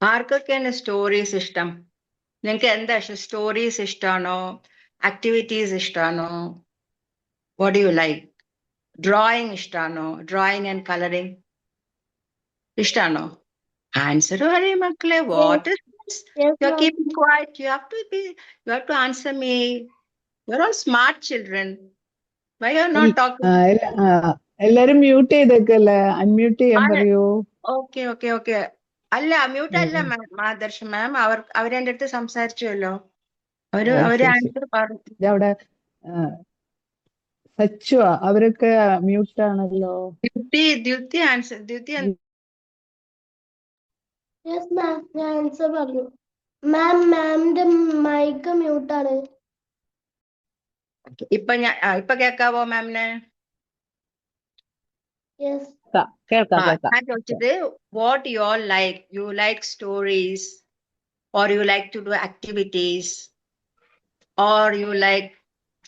ആർക്കൊക്കെയാണ് സ്റ്റോറീസ് ഇഷ്ടം നിങ്ങൾക്ക് എന്താ ഇഷ്ടം സ്റ്റോറീസ് ഇഷ്ടമാണോ ആക്ടിവിറ്റീസ് ഇഷ്ടമാണോ വാട്ട് യു ലൈക്ക് ഡ്രോയിങ് ഇഷ്ടമാണോ ഡ്രോയിങ് ആൻഡ് കളറിങ് ഇഷ്ടമാണോ ആൻസർ പറയും മക്കളെ what Yes, You are ma'am. keeping quiet. You have to be, you have to answer me. You're all smart children. Why you're not Mm. talking? ആ, എല്ല- ആ, എല്ലാരും mute ചെയ്തേക്കല്ലേ unmute ചെയ്യാൻ ആണ്. പറയൂ Okay, okay, okay. അല്ല മ്യൂട്ട് അല്ല മാദർശ മാം അവർ അവരെന്റെ അടുത്ത് സംസാരിച്ചുവല്ലോ. അവർ അവർ. ആൻസർ പറഞ്ഞു അവിടെ സച്ചു അവരൊക്കെ മ്യൂട്ട് ആണല്ലോ? Dyuthi Dyuthi answer Dyuthi yes ma'am. ഞാൻ ആൻസർ പറഞ്ഞു. മാം മാമിന്റെ മൈക്ക് മ്യൂട്ടാണ് ഇപ്പൊ ഞാൻ ഇപ്പൊ കേക്കാവോ മാമിനെ യെസ് കേൾക്കാം ആ, കേൾക്കാം ഞാൻ ചോദിച്ചത് what you all like you like stories or you like to do activities or you like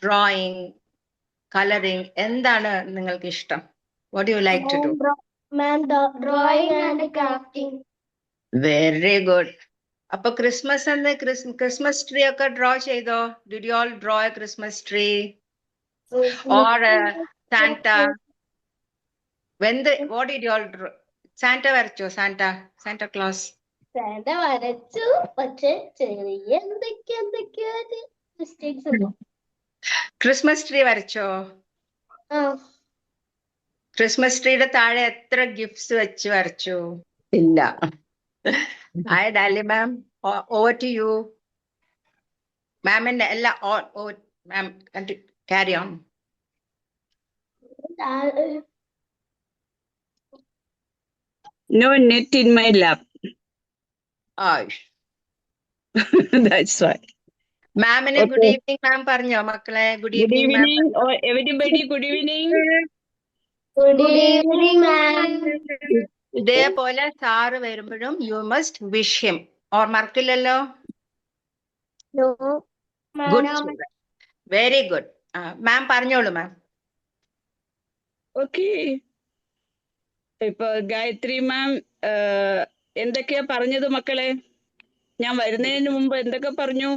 drawing colouring എന്താണ് നിങ്ങൾക്ക് ഇഷ്ടം? What you like to do ma'am drawing and crafting very good അപ്പൊ ക്രിസ്മസ് എന്ന് ക്രിസ്മസ് ട്രീ ഒക്കെ draw ചെയ്തോ? Did you all draw a Christmas tree or Santa went what did you all draw Santa വരച്ചോ Santa? Santa Claus. Santa വരച്ചു പക്ഷെ ചെറിയ എന്തൊക്കെ എന്തൊക്കെയോ mistakes ഉണ്ട്? Christmas tree വരച്ചോ? ക്രിസ്മസ് ട്രീയുടെ താഴെ എത്ര ഗിഫ്റ്റ്സ് വെച്ച് വരച്ചു? ഇല്ല. Hi Dali ma'am over to you മാമിന്റെ എല്ലാ ma'am carry on No net in my lap. Aish. That's why. മാമിന് ഗുഡ് Okay. ഈവനിങ് മാം പറഞ്ഞോ മക്കളെ good Good evening Good evening, oh, everybody. Good evening. Good evening, ma'am. ഇതേപോലെ sir വരുമ്പോഴും you must wish him or മറക്കില്ലല്ലോ No. Good very good ma'am പറഞ്ഞോളൂ ma'am Okay. ഇപ്പൊ ഗായത്രി മാം എന്തൊക്കെയാ പറഞ്ഞത് മക്കളെ? ഞാൻ വരുന്നതിന് മുമ്പ് എന്തൊക്കെ പറഞ്ഞു?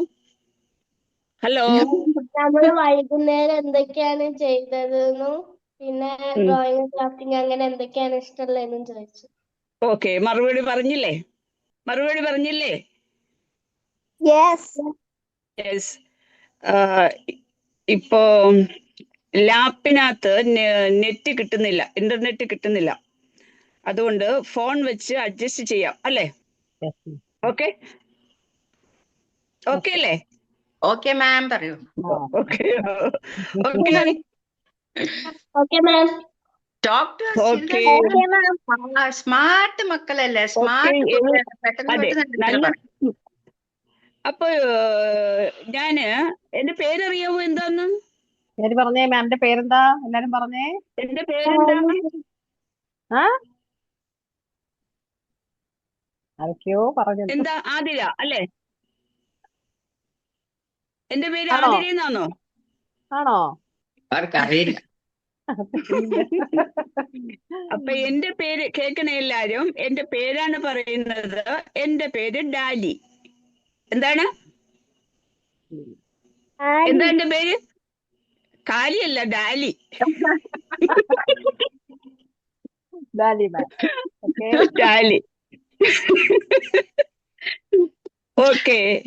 ഹലോ? നമ്മൾ വൈകുന്നേരം എന്തൊക്കെയാണ് ചെയ്തതെന്നും പിന്നെ. ഡ്രോയിങ് ക്രാഫ്റ്റിംഗ് അങ്ങനെ എന്തൊക്കെയാണ് ഇഷ്ടമുള്ളതെന്നും ചോദിച്ചു. ഓക്കെ മറുപടി പറഞ്ഞില്ലേ? മറുപടി പറഞ്ഞില്ലേ? യെസ് യെസ് ഇപ്പോ ലാപ്പിനകത്ത് നെറ്റ് കിട്ടുന്നില്ല ഇന്റർനെറ്റ് കിട്ടുന്നില്ല. അതുകൊണ്ട് ഫോൺ വെച്ച് അഡ്ജസ്റ്റ് ചെയ്യാം അല്ലേ? ഓക്കെ? ഓക്കെ അല്ലേ? ഓക്കെ മാം പറയൂ. Okay. Okay. Okay ma'am. Smart മക്കളല്ലേ? സ്മാർട്ട്. അപ്പൊ ഞാൻ എന്റെ പേരറിയാവോ എന്താന്ന്? പേര് പറഞ്ഞേ മാമിന്റെ പേരെന്താ? എല്ലാരും പറഞ്ഞേ. എന്റെ പേരെന്താ ആ? ആരൊക്കെയോ പറഞ്ഞു എന്താ ആതിര അല്ലേ? എന്റെ പേര് ആണോ? ആതിര എന്നാണോ ആണോ? അവർക്കറിയില്ല അപ്പൊ എന്റെ പേര് കേൾക്കണ എല്ലാരും. എന്റെ പേരാണ് പറയുന്നത്. എന്റെ പേര് ഡാലി. എന്താണ്? എന്താ എന്റെ പേര്? കാലിയല്ല Dali. Dali ma'am. Okay. Dali. Okay.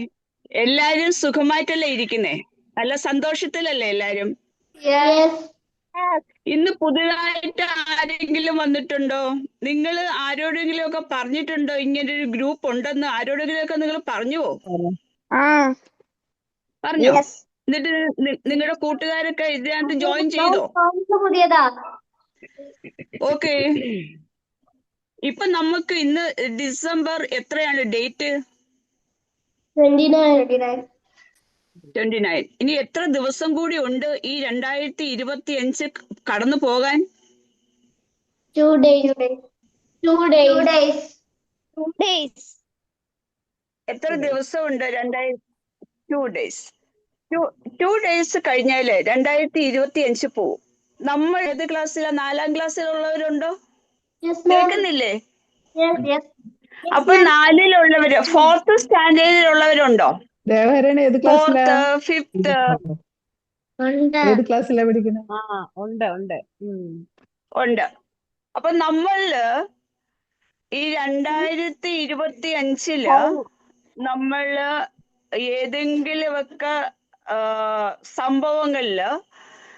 എല്ലാരും സുഖമായിട്ടല്ലേ ഇരിക്കുന്നേ? നല്ല സന്തോഷത്തിലല്ലേ എല്ലാരും? യെസ് ഇന്ന് പുതുതായിട്ട് ആരെങ്കിലും വന്നിട്ടുണ്ടോ? നിങ്ങൾ ആരോടെങ്കിലും ഒക്കെ പറഞ്ഞിട്ടുണ്ടോ? ഇങ്ങനെ ഒരു ഗ്രൂപ്പ് ഉണ്ടെന്ന് ആരോടെങ്കിലും ഒക്കെ നിങ്ങൾ പറഞ്ഞുവോ? ആ. പറഞ്ഞോ? എന്നിട്ട് നിങ്ങളുടെ കൂട്ടുകാരൊക്കെ ഇതിനകത്ത് ജോയിൻ ചെയ്തോ? ഓക്കെ. ഇപ്പൊ നമുക്ക് ഇന്ന് ഡിസംബർ എത്രയാണ് ഡേറ്റ്? Twenty nine. ഇനി എത്ര ദിവസം കൂടി ഉണ്ട് ഈ രണ്ടായിരത്തി ഇരുപത്തി അഞ്ച് കടന്നു പോകാൻ എത്ര ദിവസം ഉണ്ട് രണ്ടായിരത്തി ടു ഡേയ്സ് ടു ഡേയ്സ് കഴിഞ്ഞാൽ രണ്ടായിരത്തി ഇരുപത്തി അഞ്ച് പോവും. നമ്മൾ ഏത് ക്ലാസ്സിലാ? നാലാം ക്ലാസ്സിലുള്ളവരുണ്ടോ? കേൾക്കുന്നില്ലേ? അപ്പൊ നാലിലുള്ളവര് ഫോർത്ത് സ്റ്റാൻഡേർഡിലുള്ളവരുണ്ടോ? ദേവഹരൻ ഏത് ക്ലാസ്സിലാ ഫോർത്ത് ഫിഫ്ത്ത് ഉണ്ട്. ഏത് ക്ലാസ്സിലാ പഠിക്കുന്നത് ആ ഉണ്ട് ഉണ്ട്. ഉം. ഉണ്ട്. അപ്പൊ നമ്മളിൽ ഈ രണ്ടായിരത്തി ഇരുപത്തി അഞ്ചിൽ നമ്മൾ ഏതെങ്കിലുമൊക്കെ ആ, സംഭവങ്ങളിൽ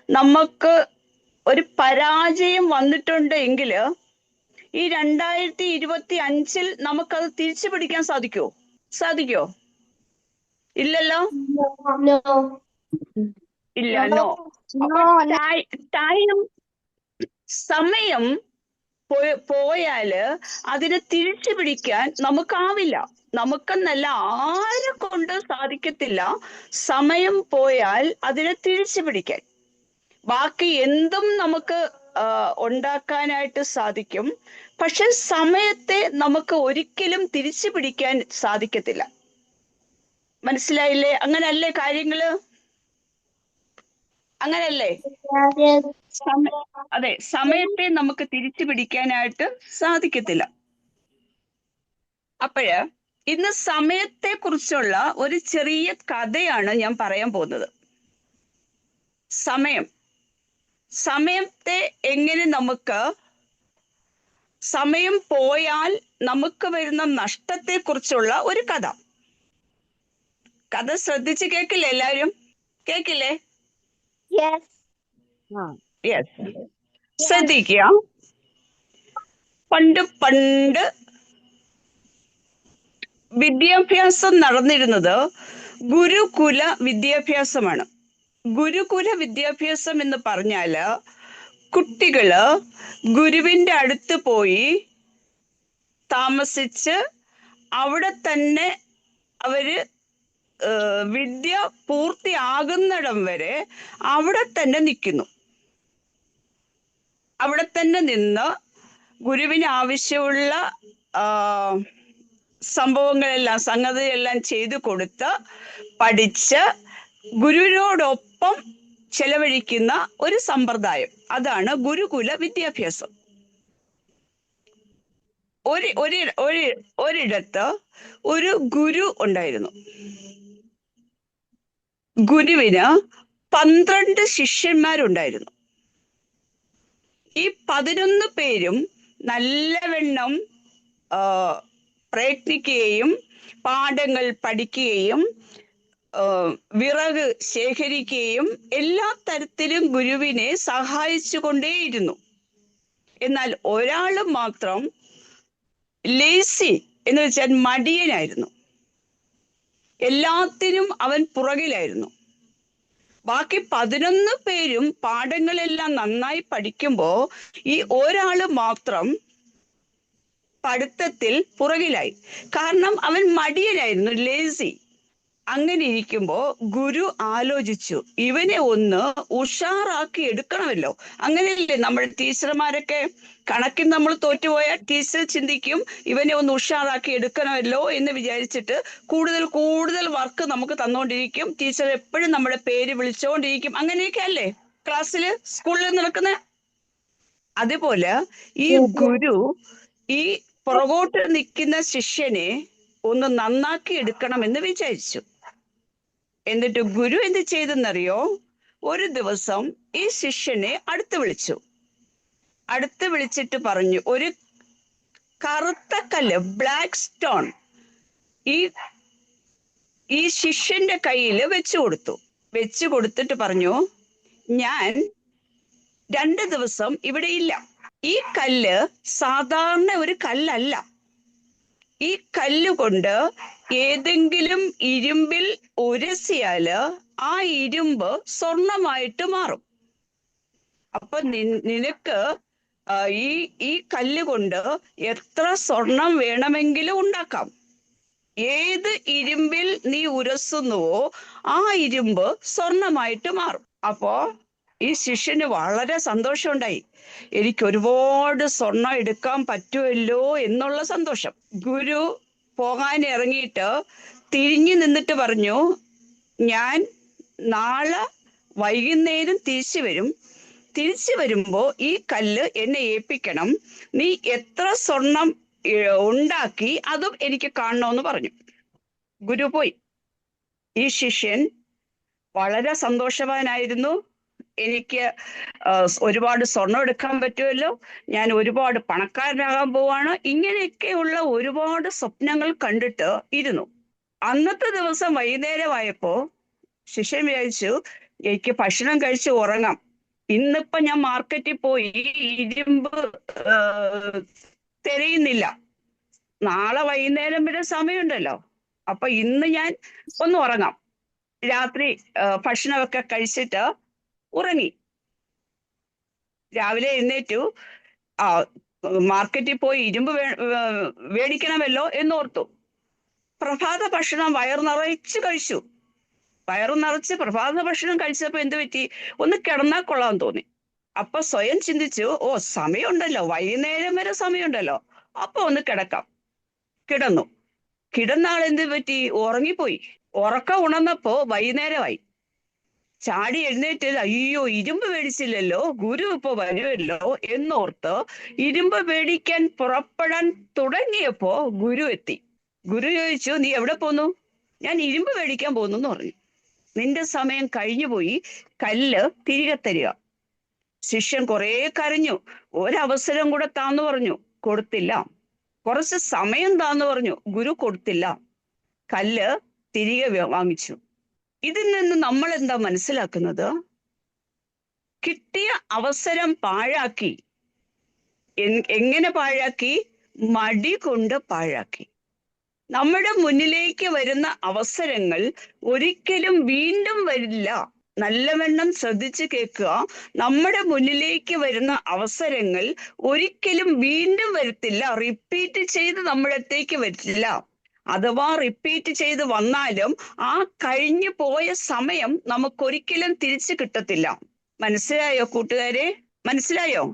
നമുക്ക് ഒരു പരാജയം വന്നിട്ടുണ്ട് എങ്കിൽ ഈ രണ്ടായിരത്തി ഇരുപത്തി അഞ്ചിൽ നമുക്കത് തിരിച്ചു പിടിക്കാൻ സാധിക്കുമോ സാധിക്കോ ഇല്ലല്ലോ നോ ഇല്ല നോ ടൈം സമയം പോയ- പോയാൽ അതിനെ തിരിച്ചു പിടിക്കാൻ നമുക്കാവില്ല. നമുക്കെന്നല്ല ആരെ കൊണ്ട് സാധിക്കത്തില്ല സമയം പോയാൽ അതിനെ തിരിച്ചു പിടിക്കാൻ ബാക്കി എന്തും നമുക്ക് ഉണ്ടാക്കാനായിട്ട് സാധിക്കും. പക്ഷെ സമയത്തെ നമുക്ക് ഒരിക്കലും തിരിച്ചു പിടിക്കാൻ സാധിക്കത്തില്ല. മനസ്സിലായില്ലേ? അങ്ങനല്ലേ കാര്യങ്ങൾ? അങ്ങനല്ലേ? അതെ സമയത്തെ നമുക്ക് തിരിച്ചു പിടിക്കാനായിട്ട് സാധിക്കത്തില്ല. അപ്പോഴ് ഇന്ന് സമയത്തെ കുറിച്ചുള്ള ഒരു ചെറിയ കഥയാണ് ഞാൻ പറയാൻ പോകുന്നത്. സമയം. സമയത്തെ എങ്ങനെ നമുക്ക് സമയം പോയാൽ നമുക്ക് വരുന്ന നഷ്ടത്തെ കുറിച്ചുള്ള ഒരു കഥ. കഥ ശ്രദ്ധിച്ച് കേക്കില്ലേ എല്ലാരും? കേക്കില്ലേ യെസ് ശ്രദ്ധിക്കുക. പണ്ട് പണ്ട് വിദ്യാഭ്യാസം നടന്നിരുന്നത് ഗുരുകുല വിദ്യാഭ്യാസമാണ്. ഗുരുകുല വിദ്യാഭ്യാസം എന്ന് പറഞ്ഞാൽ കുട്ടികൾ ഗുരുവിന്റെ അടുത്ത് പോയി താമസിച്ച് അവിടെ തന്നെ അവർ വിദ്യ പൂർത്തിയാകുന്നിടം വരെ അവിടെ തന്നെ നിൽക്കുന്നു അവിടെ തന്നെ നിന്ന് ഗുരുവിന് ആവശ്യമുള്ള സംഭവങ്ങളെല്ലാം സംഗതിയെല്ലാം ചെയ്തു കൊടുത്ത് പഠിച്ച് ഗുരുവിനോടൊപ്പം ചെലവഴിക്കുന്ന ഒരു സമ്പ്രദായം. അതാണ് ഗുരുകുല വിദ്യാഭ്യാസം. ഒരു ഒരു ഒരു ഒരിടത്ത് ഒരു ഗുരു ഉണ്ടായിരുന്നു. ഗുരുവിന് പന്ത്രണ്ട് ശിഷ്യന്മാരുണ്ടായിരുന്നു. ഈ പതിനൊന്ന് പേരും നല്ലവണ്ണം പ്രയത്നിക്കുകയും പാഠങ്ങൾ പഠിക്കുകയും വിറക് ശേഖരിക്കുകയും എല്ലാ തരത്തിലും ഗുരുവിനെ സഹായിച്ചു കൊണ്ടേയിരുന്നു എന്നാൽ ഒരാൾ മാത്രം ലേസി എന്ന് വെച്ചാൽ മടിയനായിരുന്നു. എല്ലാത്തിനും അവൻ പുറകിലായിരുന്നു. ബാക്കി പതിനൊന്ന് പേരും പാഠങ്ങളെല്ലാം നന്നായി പഠിക്കുമ്പോ ഈ ഒരാൾ മാത്രം പഠിത്തത്തിൽ പുറകിലായി. കാരണം അവൻ മടിയനായിരുന്നു ലേസി. അങ്ങനെ ഇരിക്കുമ്പോ ഗുരു ആലോചിച്ചു ഇവനെ ഒന്ന് ഉഷാറാക്കി എടുക്കണമല്ലോ. അങ്ങനെയല്ലേ നമ്മൾ ടീച്ചർമാരൊക്കെ? കണക്കിൽ നമ്മൾ തോറ്റുപോയാൽ ടീച്ചർ ചിന്തിക്കും ഇവനെ ഒന്ന് ഉഷാറാക്കി എടുക്കണമല്ലോ എന്ന് വിചാരിച്ചിട്ട് കൂടുതൽ കൂടുതൽ വർക്ക് നമുക്ക് തന്നുകൊണ്ടിരിക്കും ടീച്ചർ എപ്പോഴും നമ്മുടെ പേര് വിളിച്ചുകൊണ്ടിരിക്കും അങ്ങനെയൊക്കെ അല്ലേ? ക്ലാസ്സിൽ സ്കൂളിൽ നടക്കുന്ന? അതുപോലെ ഈ ഗുരു ഈ പുറകോട്ട് നിൽക്കുന്ന ശിഷ്യനെ ഒന്ന് നന്നാക്കി എടുക്കണം എന്ന് വിചാരിച്ചു. എന്നിട്ട് ഗുരു എന്ത് ചെയ്തെന്നറിയോ? ഒരു ദിവസം ഈ ശിഷ്യനെ അടുത്ത് വിളിച്ചു. അടുത്ത് വിളിച്ചിട്ട് പറഞ്ഞു ഒരു കറുത്ത കല്ല് ബ്ലാക്ക് സ്റ്റോൺ ഈ ഈ ശിഷ്യന്റെ കയ്യിൽ വെച്ചു കൊടുത്തു. വെച്ചു കൊടുത്തിട്ട് പറഞ്ഞു ഞാൻ രണ്ട് ദിവസം ഇവിടെ ഇല്ല. ഈ കല്ല് സാധാരണ ഒരു കല്ലല്ല. ഈ കല്ലുകൊണ്ട് ഏതെങ്കിലും ഇരുമ്പിൽ ഉരസിയാൽ ആ ഇരുമ്പ് സ്വർണമായിട്ട് മാറും. അപ്പൊ നിനക്ക് ഈ ഈ കല്ലുകൊണ്ട് എത്ര സ്വർണം വേണമെങ്കിലും ഉണ്ടാക്കാം. ഏത് ഇരുമ്പിൽ നീ ഉരസുന്നുവോ ആ ഇരുമ്പ് സ്വർണമായിട്ട് മാറും. അപ്പോ ഈ ശിഷ്യന് വളരെ സന്തോഷമുണ്ടായി. എനിക്ക് ഒരുപാട് സ്വർണം എടുക്കാൻ പറ്റുമല്ലോ എന്നുള്ള സന്തോഷം. ഗുരു പോകാൻ ഇറങ്ങിയിട്ട് തിരിഞ്ഞു നിന്നിട്ട് പറഞ്ഞു ഞാൻ നാളെ വൈകുന്നേരം തിരിച്ചു വരും. തിരിച്ചു വരുമ്പോ ഈ കല്ല് എന്നെ ഏൽപ്പിക്കണം. നീ എത്ര സ്വർണം ഉണ്ടാക്കി അതും എനിക്ക് കാണണമെന്ന് പറഞ്ഞു. ഗുരു പോയി. ഈ ശിഷ്യൻ വളരെ സന്തോഷവാനായിരുന്നു. എനിക്ക് ഒരുപാട് സ്വർണം എടുക്കാൻ പറ്റുമല്ലോ. ഞാൻ ഒരുപാട് പണക്കാരനാകാൻ പോവാണ്. ഇങ്ങനെയൊക്കെയുള്ള ഒരുപാട് സ്വപ്നങ്ങൾ കണ്ടിട്ട് ഇരുന്നു. അന്നത്തെ ദിവസം വൈകുന്നേരമായപ്പോ ശിഷ്യൻ വിചാരിച്ചു എനിക്ക് ഭക്ഷണം കഴിച്ച് ഉറങ്ങാം. ഇന്നിപ്പോ ഞാൻ മാർക്കറ്റിൽ പോയി ഇരുമ്പ് തിരയുന്നില്ല. നാളെ വൈകുന്നേരം വരെ സമയമുണ്ടല്ലോ. അപ്പൊ ഇന്ന് ഞാൻ ഒന്ന് ഉറങ്ങാം. രാത്രി ഭക്ഷണമൊക്കെ കഴിച്ചിട്ട് ഉറങ്ങി. രാവിലെ എഴുന്നേറ്റു. ആ മാർക്കറ്റിൽ പോയി ഇരുമ്പ് വേ- വേ- മേടിക്കണമല്ലോ എന്നോർത്തു. പ്രഭാത ഭക്ഷണം വയർ നിറച്ച് കഴിച്ചു. വയറു നിറച്ച് പ്രഭാത ഭക്ഷണം കഴിച്ചപ്പോ എന്ത് പറ്റി? ഒന്ന് കിടന്നാൽ കൊള്ളാൻ തോന്നി. അപ്പൊ സ്വയം ചിന്തിച്ചു ഓ സമയമുണ്ടല്ലോ. വൈകുന്നേരം വരെ സമയമുണ്ടല്ലോ. അപ്പൊ ഒന്ന് കിടക്കാം. കിടന്നു. കിടന്നാൾ എന്ത് പറ്റി? ഉറങ്ങിപ്പോയി. ഉറക്കം ഉണർന്നപ്പോ വൈകുന്നേരമായി. ചാടി എഴുന്നേറ്റ് അയ്യോ ഇരുമ്പ് മേടിച്ചില്ലല്ലോ ഗുരു ഇപ്പൊ വരുമല്ലോ എന്നോർത്ത് ഇരുമ്പ് മേടിക്കാൻ പുറപ്പെടാൻ തുടങ്ങിയപ്പോ ഗുരു എത്തി. ഗുരു ചോദിച്ചു നീ എവിടെ പോന്നു? ഞാൻ ഇരുമ്പ് മേടിക്കാൻ പോന്നു എന്ന് പറഞ്ഞു. നിന്റെ സമയം കഴിഞ്ഞു പോയി. കല്ല് തിരികെ തരിക. ശിഷ്യൻ കുറെ കരഞ്ഞു. ഒരവസരം കൂടെ താന്നു പറഞ്ഞു. കൊടുത്തില്ല. കുറച്ച് സമയം താന്നു പറഞ്ഞു. ഗുരു കൊടുത്തില്ല. കല്ല് തിരികെ വാങ്ങിച്ചു. ഇതിൽ നിന്ന് നമ്മൾ എന്താ മനസ്സിലാക്കുന്നത്? കിട്ടിയ അവസരം പാഴാക്കി. എങ്ങനെ പാഴാക്കി? മടി കൊണ്ട് പാഴാക്കി. നമ്മുടെ മുന്നിലേക്ക് വരുന്ന അവസരങ്ങൾ ഒരിക്കലും വീണ്ടും വരില്ല. നല്ലവണ്ണം ശ്രദ്ധിച്ചു കേൾക്കുക. നമ്മുടെ മുന്നിലേക്ക് വരുന്ന അവസരങ്ങൾ ഒരിക്കലും വീണ്ടും വരത്തില്ല. റിപ്പീറ്റ് ചെയ്ത് നമ്മുടെ അടുത്തേക്ക് വരില്ല അഥവാ റിപ്പീറ്റ് ചെയ്ത് വന്നാലും ആ കഴിഞ്ഞു പോയ സമയം നമുക്കൊരിക്കലും തിരിച്ചു കിട്ടത്തില്ല. മനസ്സിലായോ കൂട്ടുകാരെ? മനസ്സിലായോ?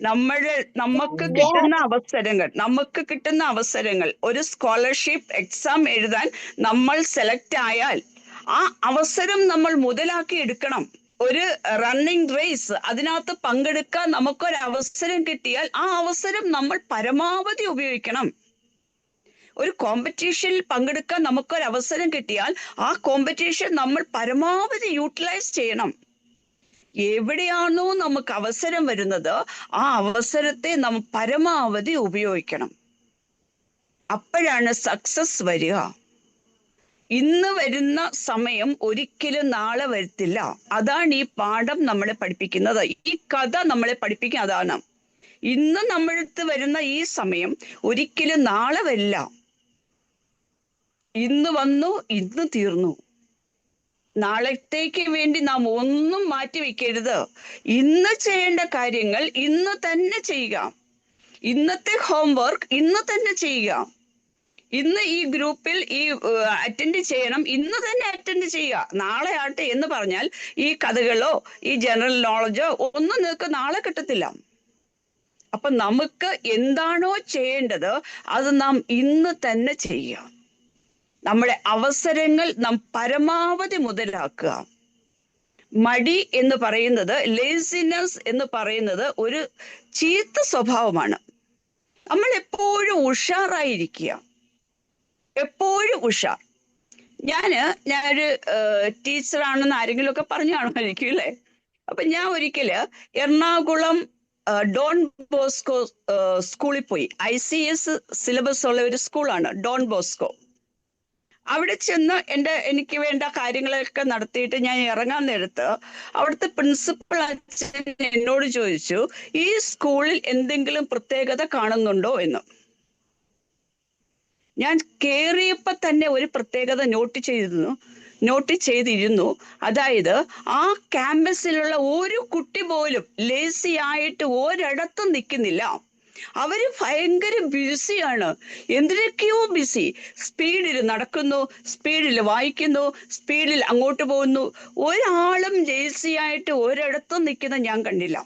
നമ്മൾ നമുക്ക് കിട്ടുന്ന അവസരങ്ങൾ നമുക്ക് കിട്ടുന്ന അവസരങ്ങൾ ഒരു സ്കോളർഷിപ്പ് എക്സാം എഴുതാൻ നമ്മൾ സെലക്ട് ആയാൽ ആ അവസരം നമ്മൾ മുതലാക്കി എടുക്കണം. ഒരു റണ്ണിങ് റേസ് അതിനകത്ത് പങ്കെടുക്കാൻ നമുക്കൊരു അവസരം കിട്ടിയാൽ ആ അവസരം നമ്മൾ പരമാവധി ഉപയോഗിക്കണം. ഒരു കോമ്പറ്റീഷനിൽ പങ്കെടുക്കാൻ നമുക്കൊരു അവസരം കിട്ടിയാൽ ആ കോമ്പറ്റീഷൻ നമ്മൾ പരമാവധി യൂട്ടിലൈസ് ചെയ്യണം. എവിടെയാണോ നമുക്ക് അവസരം വരുന്നത് ആ അവസരത്തെ നമ്മൾ പരമാവധി ഉപയോഗിക്കണം. അപ്പോഴാണ് സക്സസ് വരിക. ഇന്ന് വരുന്ന സമയം ഒരിക്കലും നാളെ വരത്തില്ല. അതാണ് ഈ പാഠം നമ്മളെ പഠിപ്പിക്കുന്നത്. ഈ കഥ നമ്മളെ പഠിപ്പിക്കുക അതാണ്. ഇന്ന് നമ്മളടുത്ത് വരുന്ന ഈ സമയം ഒരിക്കലും നാളെ വരില്ല. ഇന്ന് വന്നു ഇന്ന് തീർന്നു. നാളത്തേക്ക് വേണ്ടി നാം ഒന്നും മാറ്റി വെക്കരുത് ഇന്ന് ചെയ്യേണ്ട കാര്യങ്ങൾ ഇന്ന് തന്നെ ചെയ്യുക. ഇന്നത്തെ ഹോംവർക്ക് ഇന്ന് തന്നെ ചെയ്യുക. ഇന്ന് ഈ ഗ്രൂപ്പിൽ ഈ അറ്റൻഡ് ചെയ്യണം ഇന്ന് തന്നെ അറ്റൻഡ് ചെയ്യുക. നാളെ ആട്ടെ എന്ന് പറഞ്ഞാൽ ഈ കഥകളോ ഈ ജനറൽ നോളജോ ഒന്നും നിങ്ങൾക്ക് നാളെ കിട്ടത്തില്ല. അപ്പൊ നമുക്ക് എന്താണോ ചെയ്യേണ്ടത് അത് നാം ഇന്ന് തന്നെ ചെയ്യുക. നമ്മുടെ അവസരങ്ങൾ നാം പരമാവധി മുതലാക്കുക. മടി എന്ന് പറയുന്നത് ലേസിനസ് എന്ന് പറയുന്നത് ഒരു ചീത്ത സ്വഭാവമാണ്. നമ്മൾ എപ്പോഴും ഉഷാറായിരിക്കുക. എപ്പോഴും ഉഷാർ. ഞാൻ ഞാനൊരു ടീച്ചറാണെന്ന് ആരെങ്കിലും ഒക്കെ പറഞ്ഞു കാണുമായിരിക്കും അല്ലേ? അപ്പൊ ഞാൻ ഒരിക്കൽ എറണാകുളം ഡോൺ ബോസ്കോ സ്കൂളിൽ പോയി. ഐ സി എസ് സിലബസ് ഉള്ള ഒരു സ്കൂളാണ് ഡോൺ ബോസ്കോ. അവിടെ ചെന്ന് എന്റെ എനിക്ക് വേണ്ട കാര്യങ്ങളൊക്കെ നടത്തിയിട്ട് ഞാൻ ഇറങ്ങാൻ നേരത്ത് അവിടുത്തെ പ്രിൻസിപ്പൾ അച്ഛൻ എന്നോട് ചോദിച്ചു ഈ സ്കൂളിൽ എന്തെങ്കിലും പ്രത്യേകത കാണുന്നുണ്ടോ എന്ന്? ഞാൻ കേറിയപ്പോ തന്നെ ഒരു പ്രത്യേകത നോട്ട് ചെയ്തിരുന്നു നോട്ട് ചെയ്തിരുന്നു. അതായത് ആ ക്യാമ്പസിലുള്ള ഒരു കുട്ടി പോലും ലേസിയായിട്ട് ഒരിടത്തും നിൽക്കുന്നില്ല. അവർ ഭയങ്കര ബിസിയാണ് എന്തിനൊക്കെയോ ബിസി സ്പീഡിൽ നടക്കുന്നു സ്പീഡിൽ വായിക്കുന്നു സ്പീഡിൽ അങ്ങോട്ട് പോകുന്നു. ഒരാളും ലേസി ആയിട്ട് ഒരിടത്തും നിൽക്കുന്ന ഞാൻ കണ്ടില്ല.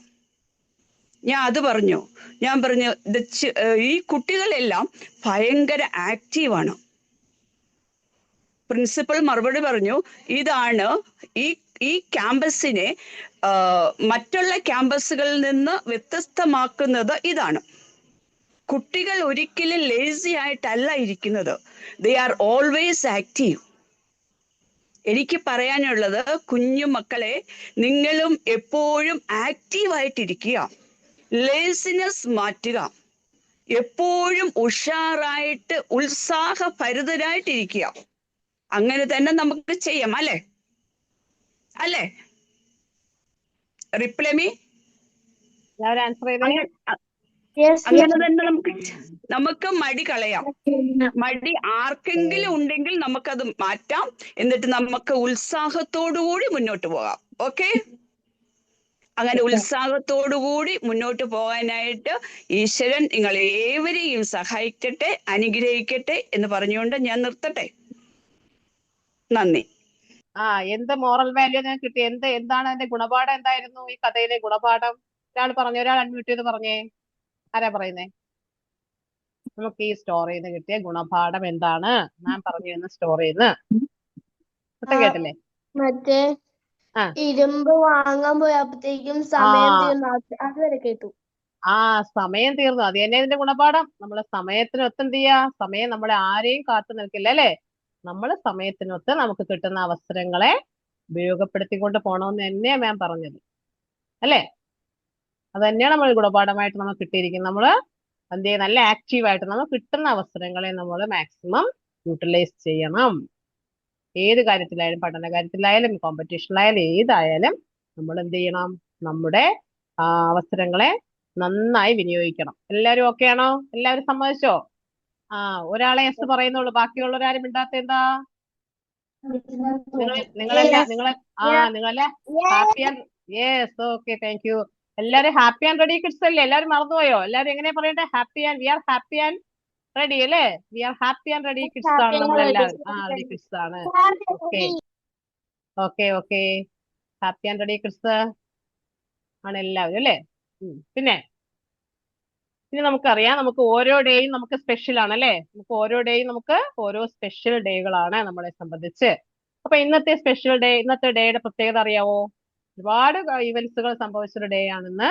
ഞാൻ അത് പറഞ്ഞു. ഞാൻ പറഞ്ഞു ഈ കുട്ടികളെല്ലാം ഭയങ്കര ആക്റ്റീവാണ് പ്രിൻസിപ്പൽ മറുപടി പറഞ്ഞു ഇതാണ് ഈ ഈ ക്യാമ്പസിനെ മറ്റുള്ള ക്യാമ്പസുകളിൽ നിന്ന് വ്യത്യസ്തമാക്കുന്നത് ഇതാണ്. കുട്ടികൾ ഒരിക്കലും ലേസി ആയിട്ടല്ല ഇരിക്കുന്നത്. ദേ ആർ ഓൾവേസ് ആക്റ്റീവ് എനിക്ക് പറയാനുള്ളത് കുഞ്ഞു മക്കളെ നിങ്ങളും എപ്പോഴും ആക്റ്റീവ് ആയിട്ടിരിക്കുക. ലേസിനെസ് മാറ്റുക. എപ്പോഴും ഉഷാറായിട്ട് ഉത്സാഹഭരിതരായിട്ടിരിക്കുക. അങ്ങനെ തന്നെ നമുക്ക് ചെയ്യാം അല്ലേ? അല്ലേ? റിപ്ലൈ മീ അങ്ങനെ തന്നെ നമുക്ക് നമുക്ക് മടി കളയാം. മടി ആർക്കെങ്കിലും ഉണ്ടെങ്കിൽ നമുക്കത് മാറ്റാം. എന്നിട്ട് നമുക്ക് ഉത്സാഹത്തോടു കൂടി മുന്നോട്ട് പോകാം. ഓക്കെ അങ്ങനെ ഉത്സാഹത്തോടു കൂടി മുന്നോട്ട് പോകാനായിട്ട് ഈശ്വരൻ നിങ്ങൾ ഏവരെയും സഹായിക്കട്ടെ അനുഗ്രഹിക്കട്ടെ എന്ന് പറഞ്ഞുകൊണ്ട് ഞാൻ നിർത്തട്ടെ. നന്ദി. ആ എന്ത് മോറൽ വാല്യൂ ഞാൻ കിട്ടി? എന്ത് എന്താണ് അതിന്റെ ഗുണപാഠം എന്തായിരുന്നു? ഈ കഥയിലെ ഗുണപാഠം? ഒരാൾ പറഞ്ഞു ഒരാൾ അൺമ്യൂട്ട് ചെയ്ത് പറഞ്ഞേ. ആരാ പറയുന്നേ? നമുക്ക് ഈ സ്റ്റോറിയിൽ നിന്ന് കിട്ടിയ ഗുണപാഠം എന്താണ്? ഞാൻ പറഞ്ഞു തന്ന സ്റ്റോറിയിൽ നിന്ന്. കേട്ടില്ലേ? മറ്റേ ആ. ഇരുമ്പ് വാങ്ങാൻ പോയപ്പോഴത്തേക്കും സമയം. തീർന്നു. അതുവരെ കേട്ടു. ആ സമയം തീർന്നു. അത് തന്നെ ഇതിന്റെ ഗുണപാഠം. നമ്മളെ സമയത്തിനൊത്ത് എന്ത് ചെയ്യാ സമയം നമ്മളെ ആരെയും കാത്തു നിൽക്കില്ല അല്ലേ? നമ്മൾ സമയത്തിനൊത്ത് നമുക്ക് കിട്ടുന്ന അവസരങ്ങളെ ഉപയോഗപ്പെടുത്തിക്കൊണ്ട് പോകണമെന്ന് തന്നെയാ മാം പറഞ്ഞത്. അല്ലേ? അത് തന്നെയാണ് നമ്മൾ ഗുണപാഠമായിട്ട് നമുക്ക് കിട്ടിയിരിക്കുന്നത്. നമ്മൾ എന്ത് ചെയ്യുക നല്ല ആക്റ്റീവായിട്ട് നമ്മൾ കിട്ടുന്ന അവസരങ്ങളെ നമ്മൾ മാക്സിമം യൂട്ടിലൈസ് ചെയ്യണം. ഏത് കാര്യത്തിലായാലും പഠന കാര്യത്തിലായാലും കോമ്പറ്റീഷനിലായാലും ഏതായാലും നമ്മൾ എന്ത് ചെയ്യണം? നമ്മുടെ അവസരങ്ങളെ നന്നായി വിനിയോഗിക്കണം. എല്ലാവരും ഓക്കെ ആണോ? എല്ലാവരും സമ്മതിച്ചോ? ആ ഒരാളെ എസ് പറയുന്നുള്ളൂ. ബാക്കിയുള്ളവരാരും മിണ്ടാത്ത എന്താ? നിങ്ങളെല്ലാം നിങ്ങളെ ആ നിങ്ങളെ happy and yes okay thank you എല്ലാരും ഹാപ്പി ആൻഡ് റെഡി കിഡ്സ് അല്ലേ? എല്ലാരും മറന്നുപോയോ? എല്ലാരും എങ്ങനെ പറയണ്ടേ? Happy and we are happy and ready അല്ലേ? We are happy and ready kids ആണ് kids. ആ റെഡി കിഡ്സ് ആണ്. Okay okay okay happy and ready kids ആണ് എല്ലാവരും അല്ലേ? പിന്നെ ഇനി നമുക്കറിയാം നമുക്ക് ഓരോ ഡേയും നമുക്ക് സ്പെഷ്യൽ ആണ് അല്ലേ? നമുക്ക് ഓരോ ഡേയും നമുക്ക് ഓരോ സ്പെഷ്യൽ ഡേകളാണ് നമ്മളെ സംബന്ധിച്ച്. അപ്പൊ ഇന്നത്തെ സ്പെഷ്യൽ ഡേ ഇന്നത്തെ ഡേയുടെ പ്രത്യേകത അറിയാവോ? ഒരുപാട് ഇവന്റ്സുകൾ സംഭവിച്ചൊരു ഡേ ആണെന്ന്.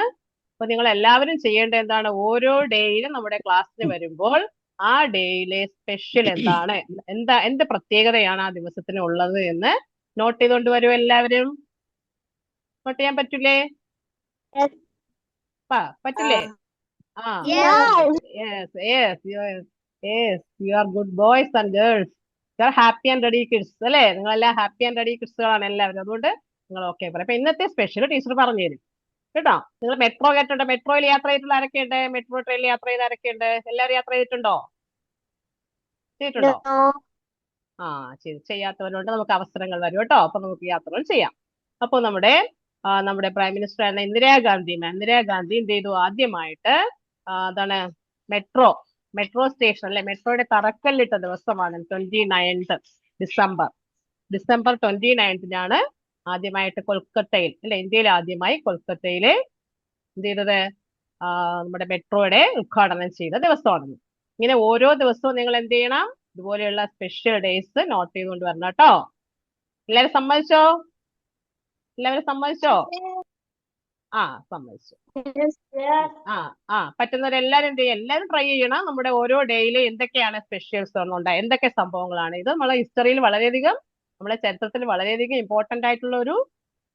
അപ്പൊ നിങ്ങൾ എല്ലാവരും ചെയ്യേണ്ട എന്താണ്? ഓരോ ഡേയിലും നമ്മുടെ ക്ലാസ്സിന് വരുമ്പോൾ ആ ഡേയിലെ സ്പെഷ്യൽ എന്താണ്? എന്താ എന്ത് പ്രത്യേകതയാണ് ആ ദിവസത്തിന് ഉള്ളത് എന്ന് നോട്ട് ചെയ്തുകൊണ്ട് വരും എല്ലാവരും. നോട്ട് ചെയ്യാൻ പറ്റൂലേ? Yes. പ- yes. yes, Yes. Yes yes you are good boys and girls you are happy and ready kids അല്ലേ? നിങ്ങളെല്ലാം ഹാപ്പി ആൻഡ് റെഡി കിഡ്സുകളാണ് എല്ലാവരും. അതുകൊണ്ട് നിങ്ങൾ ഓക്കെ പറയാം അപ്പൊ ഇന്നത്തെ സ്പെഷ്യൽ ടീച്ചർ പറഞ്ഞു തരും കേട്ടോ? നിങ്ങൾ മെട്രോ കേട്ടിട്ടുണ്ട്? മെട്രോയിൽ യാത്ര ചെയ്തിട്ടുള്ള ആരൊക്കെയുണ്ട്? മെട്രോ ട്രെയിനിൽ യാത്ര ചെയ്ത ആരൊക്കെയുണ്ട്? എല്ലാവരും യാത്ര ചെയ്തിട്ടുണ്ടോ? ചെയ്തിട്ടുണ്ടോ? ആ ചെയ്ത്. ചെയ്യാത്തവരുണ്ട് നമുക്ക് അവസരങ്ങൾ വരും കേട്ടോ. അപ്പൊ നമുക്ക് യാത്രകൾ ചെയ്യാം. അപ്പോൾ നമ്മുടെ നമ്മുടെ പ്രൈം മിനിസ്റ്റർ ആയിരുന്ന ഇന്ദിരാഗാന്ധി ഇന്ദിരാഗാന്ധി എന്ത് ചെയ്തു? ആദ്യമായിട്ട് എന്താണ് മെട്രോ. മെട്രോ സ്റ്റേഷൻ അല്ലെ? മെട്രോയുടെ തറക്കല്ലിട്ട ദിവസമാണ് twenty ninth December. December twenty നയൻത്തിനാണ് ആദ്യമായിട്ട് കൊൽക്കത്തയിൽ അല്ലെ? ഇന്ത്യയിൽ ആദ്യമായി കൊൽക്കത്തയിലെ എന്ത് ചെയ്തത്? നമ്മുടെ മെട്രോയുടെ ഉദ്ഘാടനം ചെയ്ത ദിവസമാണ്. ഇങ്ങനെ ഓരോ ദിവസവും നിങ്ങൾ എന്ത് ചെയ്യണം? ഇതുപോലെയുള്ള സ്പെഷ്യൽ ഡേയ്സ് നോട്ട് ചെയ്തുകൊണ്ട് വരണം കേട്ടോ. എല്ലാവരും സമ്മതിച്ചോ? എല്ലാവരും സമ്മതിച്ചോ? ആ സമ്മതിച്ചു. ആ ആ പറ്റുന്നവരെല്ലാരും എന്ത് ചെയ്യും? എല്ലാവരും ട്രൈ ചെയ്യണം. നമ്മുടെ ഓരോ ഡേയിലും എന്തൊക്കെയാണ് സ്പെഷ്യൽസ് ഉണ്ടായത് എന്തൊക്കെ സംഭവങ്ങളാണ്? ഇത് നമ്മളെ ഹിസ്റ്ററിയിൽ വളരെയധികം നമ്മളെ ചരിത്രത്തിൽ വളരെയധികം ഇമ്പോർട്ടന്റ് ആയിട്ടുള്ള ഒരു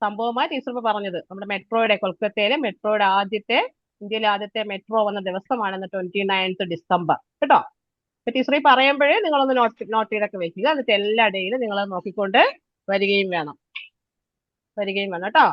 സംഭവമായി ടീച്ചർ ഇപ്പൊ പറഞ്ഞത്. നമ്മുടെ മെട്രോയുടെ കൊൽക്കത്തയിലെ മെട്രോയുടെ ആദ്യത്തെ ഇന്ത്യയിലെ ആദ്യത്തെ മെട്രോ വന്ന ദിവസമാണ് ട്വന്റി നയൻത്ത് ഡിസംബർ. കേട്ടോ? അപ്പൊ ടീച്ചർ ഈ പറയുമ്പോഴേ നിങ്ങളൊന്ന് നോട്ട് നോട്ട് ചെയ്തൊക്കെ വെക്കുക. എന്നിട്ട് എല്ലാ ഡേയിലും നിങ്ങൾ നോക്കിക്കൊണ്ട് വരികയും വേണം. വരികയും വേണം കേട്ടോ?